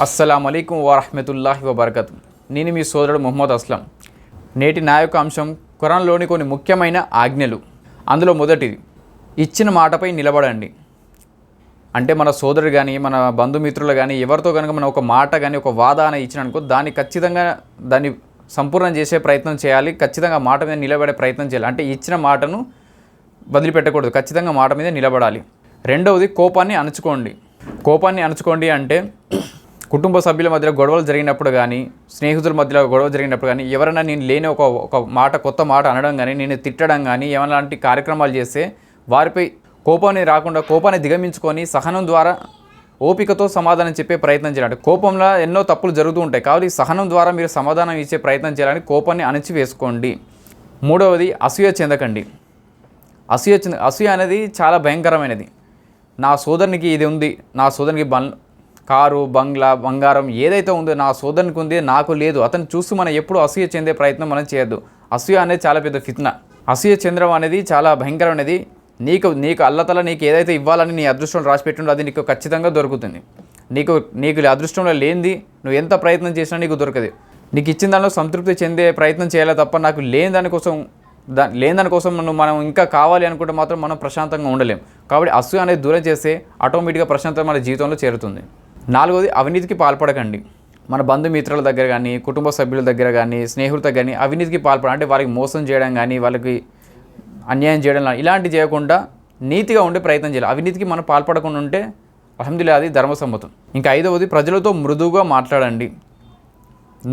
అస్సలం అయికం వరహమతుల్లాహి వబర్కత్. నేను మీ సోదరుడు మొహమ్మద్ అస్లం. నేటి నా యొక్క అంశం ఖురాన్లోని కొన్ని ముఖ్యమైన ఆజ్ఞలు. అందులో మొదటిది ఇచ్చిన మాటపై నిలబడండి. అంటే మన సోదరుడు కానీ మన బంధుమిత్రులు కానీ ఎవరితో కనుక మనం ఒక మాట కానీ ఒక వాదాన ఇచ్చిననుకో దాన్ని ఖచ్చితంగా దాన్ని సంపూర్ణం చేసే ప్రయత్నం చేయాలి ఖచ్చితంగా మాట మీద నిలబడే ప్రయత్నం చేయాలి. అంటే ఇచ్చిన మాటను వదిలిపెట్టకూడదు ఖచ్చితంగా మాట మీద నిలబడాలి. రెండవది కోపాన్ని అణుచుకోండి. కోపాన్ని అణుచుకోండి అంటే కుటుంబ సభ్యుల మధ్యలో గొడవలు జరిగినప్పుడు కానీ స్నేహితుల మధ్యలో గొడవ జరిగినప్పుడు కానీ ఎవరైనా నేను లేని ఒక ఒక మాట కొత్త మాట అనడం కానీ నేను తిట్టడం కానీ ఏమైనా కార్యక్రమాలు చేస్తే వారిపై కోపాన్ని రాకుండా కోపాన్ని దిగమించుకొని సహనం ద్వారా ఓపికతో సమాధానం చెప్పే ప్రయత్నం చేయాలి కోపంలో ఎన్నో తప్పులు జరుగుతూ ఉంటాయి. కాబట్టి సహనం ద్వారా మీరు సమాధానం ఇచ్చే ప్రయత్నం చేయాలని కోపాన్ని అణచివేసుకోండి. మూడవది అసూయ చెందకండి. అసూయ చెంద అసూయ అనేది చాలా భయంకరమైనది. నా సోదరునికి ఇది ఉంది నా సోదరునికి బం కారు బంగ్లా బంగారం ఏదైతే ఉందో నా సోదరునికి ఉంది నాకు లేదు. అతను చూస్తూ మనం ఎప్పుడు అసూయ చెందే ప్రయత్నం మనం చేయొద్దు. అసూయ అనేది చాలా పెద్ద ఫిత్న. అసూయ చెందడం అనేది చాలా భయంకరమైనది. నీకు నీకు అల్లతల నీకు ఏదైతే ఇవ్వాలని నీ అదృష్టం రాసిపెట్టిండో అది నీకు ఖచ్చితంగా దొరుకుతుంది. నీకు నీకు అదృష్టంలో లేనిది నువ్వు ఎంత ప్రయత్నం చేసినా నీకు దొరకదు. నీకు ఇచ్చిన దానిలో సంతృప్తి చెందే ప్రయత్నం చేయాలి తప్ప నాకు లేని దానికోసం దా లేని దానికోసం మనం మనం ఇంకా కావాలి అనుకుంటే మాత్రం మనం ప్రశాంతంగా ఉండలేం. కాబట్టి అసూయ అనేది దూరం చేస్తే ఆటోమేటిక్గా ప్రశాంతత మన జీవితంలో చేరుతుంది. నాలుగోది అవినీతికి పాల్పడకండి. మన బంధుమిత్రుల దగ్గర కానీ కుటుంబ సభ్యుల దగ్గర కానీ స్నేహితుల దగ్గర కానీ అవినీతికి పాల్పడ అంటే వారికి మోసం చేయడం కానీ వాళ్ళకి అన్యాయం చేయడం కానీ ఇలాంటివి చేయకుండా నీతిగా ఉండే ప్రయత్నం చేయాలి. అవినీతికి మనం పాల్పడకుండా ఉంటే అహమ్దులే అది ధర్మసమ్మతం. ఇంకా ఐదవది ప్రజలతో మృదువుగా మాట్లాడండి.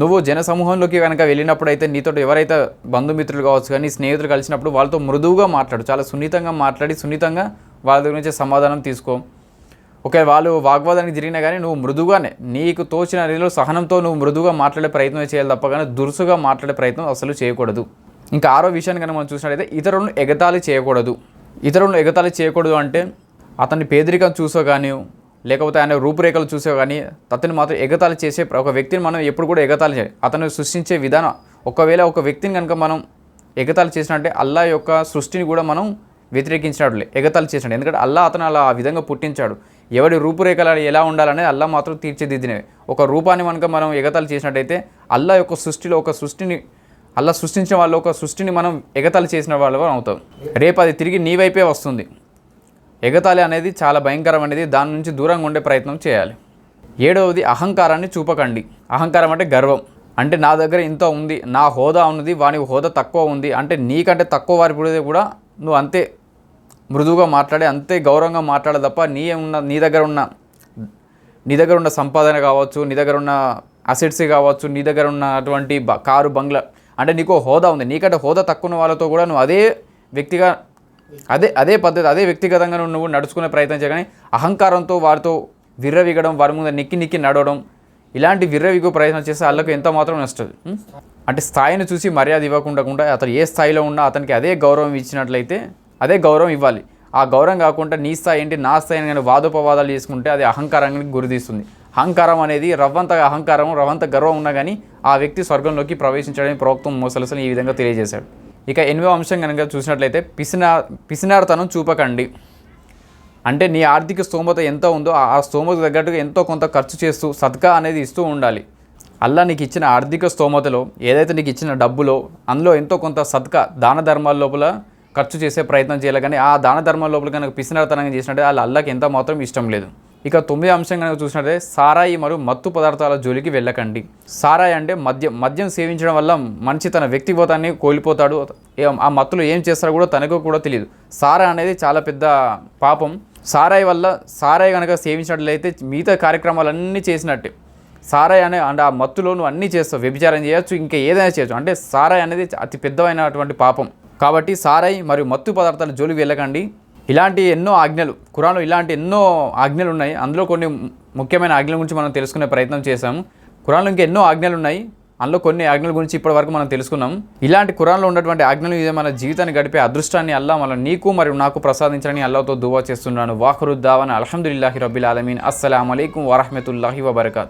నువ్వు జన సమూహంలోకి కనుక వెళ్ళినప్పుడు అయితే నీతో ఎవరైతే బంధుమిత్రులు కావచ్చు కానీ స్నేహితులు కలిసినప్పుడు వాళ్ళతో మృదువుగా మాట్లాడు. చాలా సున్నితంగా మాట్లాడి సున్నితంగా వాళ్ళ దగ్గర నుంచి సమాధానం తీసుకో. ఓకే వాళ్ళు వాగ్వాదానికి జరిగినా కానీ నువ్వు మృదుగానే నీకు తోచిన రీతిలో సహనంతో నువ్వు మృదుగా మాట్లాడే ప్రయత్నం చేయాలి తప్ప కానీ దురుసుగా మాట్లాడే ప్రయత్నం అసలు చేయకూడదు. ఇంకా ఆరో విషయాన్ని కనుక మనం చూసినట్లయితే ఇతరులను ఎగతాళి చేయకూడదు. ఇతరులను ఎగతాళి చేయకూడదు అంటే అతని పేదరికం చూసో కానీ లేకపోతే ఆయన రూపురేఖలు చూసో కానీ అతన్ని మాత్రం ఎగతాళి చేసే ఒక వ్యక్తిని మనం ఎప్పుడు కూడా ఎగతాళి చేయాలి. అతను సృష్టించే విధానం ఒకవేళ ఒక వ్యక్తిని కనుక మనం ఎగతాళి చేసినట్టే అల్లా యొక్క సృష్టిని కూడా మనం వ్యతిరేకించినట్లే ఎగతాలు చేసినాడు. ఎందుకంటే అల్లా అతను అలా ఆ విధంగా పుట్టించాడు. ఎవడి రూపురేఖలు ఎలా ఉండాలనేది అల్లా మాత్రం తీర్చిదిద్దినవి. ఒక రూపాన్ని కనుక మనం ఎగతాలు చేసినట్టయితే అల్లా యొక్క సృష్టిలో ఒక సృష్టిని అల్లా సృష్టించిన వాళ్ళు ఒక సృష్టిని మనం ఎగతాలు చేసిన వాళ్ళు అవుతాం. రేపు అది తిరిగి నీ వైపే వస్తుంది. ఎగతాళి అనేది చాలా భయంకరమైనది. దాని నుంచి దూరంగా ఉండే ప్రయత్నం చేయాలి. ఏడవది అహంకారాన్ని చూపకండి. అహంకారం అంటే గర్వం. అంటే నా దగ్గర ఇంత ఉంది నా హోదా ఉన్నది వాని హోదా తక్కువ ఉంది. అంటే నీకంటే తక్కువ వారి పుడితే కూడా నువ్వు అంతే మృదువుగా మాట్లాడే అంతే గౌరవంగా మాట్లాడే తప్ప నీ ఉన్న నీ దగ్గర ఉన్న నీ దగ్గర ఉన్న సంపాదన కావచ్చు నీ దగ్గర ఉన్న అసెట్స్ కావచ్చు నీ దగ్గర ఉన్నటువంటి బ- కారు బంగ్లా అంటే నీకు హోదా ఉంది. నీకంటే హోదా తక్కువ ఉన్న వాళ్ళతో కూడా నువ్వు అదే వ్యక్తిగా అదే అదే పద్ధతి అదే వ్యక్తిగతంగా నువ్వు నడుచుకునే ప్రయత్నం చేయగానే అహంకారంతో వారితో విర్రవిగడం వారి ముందు నిక్కి నిక్కి నడవడం ఇలాంటి విర్రవిగు ప్రయత్నం చేస్తే వాళ్ళకు ఎంత మాత్రం నష్టది అంటే స్థాయిని చూసి మర్యాద ఇవ్వకుండా అతను ఏ స్థాయిలో ఉన్నా అతనికి అదే గౌరవం ఇచ్చినట్లయితే అదే గౌరవం ఇవ్వాలి. ఆ గౌరవం కాకుండా నీ స్థాయి ఏంటి నా స్థాయి అని కానీ వాదోపవాదాలు చేసుకుంటే అది అహంకారానికి గురితీస్తుంది. అహంకారం అనేది రవ్వంత అహంకారం రవ్వంత గర్వం ఉన్నా కానీ ఆ వ్యక్తి స్వర్గంలోకి ప్రవేశించడానికి ప్రవక్తం మోసలసలు ఈ విధంగా తెలియజేశాడు. ఇక ఎనిమిదో అంశం కనుక చూసినట్లయితే పిసినా పిసినారతనం చూపకండి. అంటే నీ ఆర్థిక స్తోమత ఎంత ఉందో ఆ ఆ స్తోమత తగ్గట్టుగా ఎంతో కొంత ఖర్చు చేస్తూ సద్కా అనేది ఇస్తూ ఉండాలి. అల్లా నీకు ఇచ్చిన ఆర్థిక స్తోమతలో ఏదైతే నీకు ఇచ్చిన డబ్బులో అందులో ఎంతో కొంత సద్కా దాన ధర్మాల లోపల ఖర్చు చేసే ప్రయత్నం చేయాలి. కానీ ఆ దాన ధర్మం లోపల కనుక పిసినతనంగా చేసినట్టే వాళ్ళ అల్లకి ఎంత మాత్రం ఇష్టం లేదు. ఇక తొమ్మిది అంశం కనుక చూసినట్టే సారాయి మరియు మత్తు పదార్థాల జోలికి వెళ్ళకండి. సారాయి అంటే మద్యం మద్యం సేవించడం వల్ల మనిషి తన వ్యక్తిగతాన్ని కోల్పోతాడు. ఏ- ఆ మత్తులో ఏం చేస్తారో కూడా తనకు కూడా తెలియదు. సారా అనేది చాలా పెద్ద పాపం. సారాయి వల్ల సారాయి కనుక సేవించినట్లయితే మిగతా కార్యక్రమాలన్నీ చేసినట్టే. సారాయి అనే అంటే ఆ మత్తులో నువ్వు అన్నీ చేస్తావు. వ్యభిచారం చేయొచ్చు ఇంకా ఏదైనా చేయొచ్చు. అంటే సారాయి అనేది అతి పెద్దమైనటువంటి పాపం. కాబట్టి సారాయి మరియు మత్తు పదార్థాల జోలికి వెళ్ళకండి. ఇలాంటి ఎన్నో ఆజ్ఞలు ఖురాన్లో ఇలాంటి ఎన్నో ఆజ్ఞలు ఉన్నాయి. అందులో కొన్ని ముఖ్యమైన ఆజ్ఞల గురించి మనం తెలుసుకునే ప్రయత్నం చేశాము. కురాన్లో ఇంకా ఎన్నో ఆజ్ఞలు ఉన్నాయి. అందులో కొన్ని ఆజ్ఞల గురించి ఇప్పటి వరకు మనం తెలుసుకున్నాం. ఇలాంటి కురాన్లో ఉన్నటువంటి ఆజ్ఞలు ఇదే మన జీవితాన్ని గడిపే అదృష్టాన్ని అల్లా మన నీకు మరియు నాకు ప్రసాదించాలని అల్లాతో దువా చేస్తున్నాను వాహరుద్దావన్ అల్హమ్దుల్లాహి రబ్బిల్ ఆలమీన్. అస్సలం అయికం వరహమతుల్లాహి వబర్కాతు.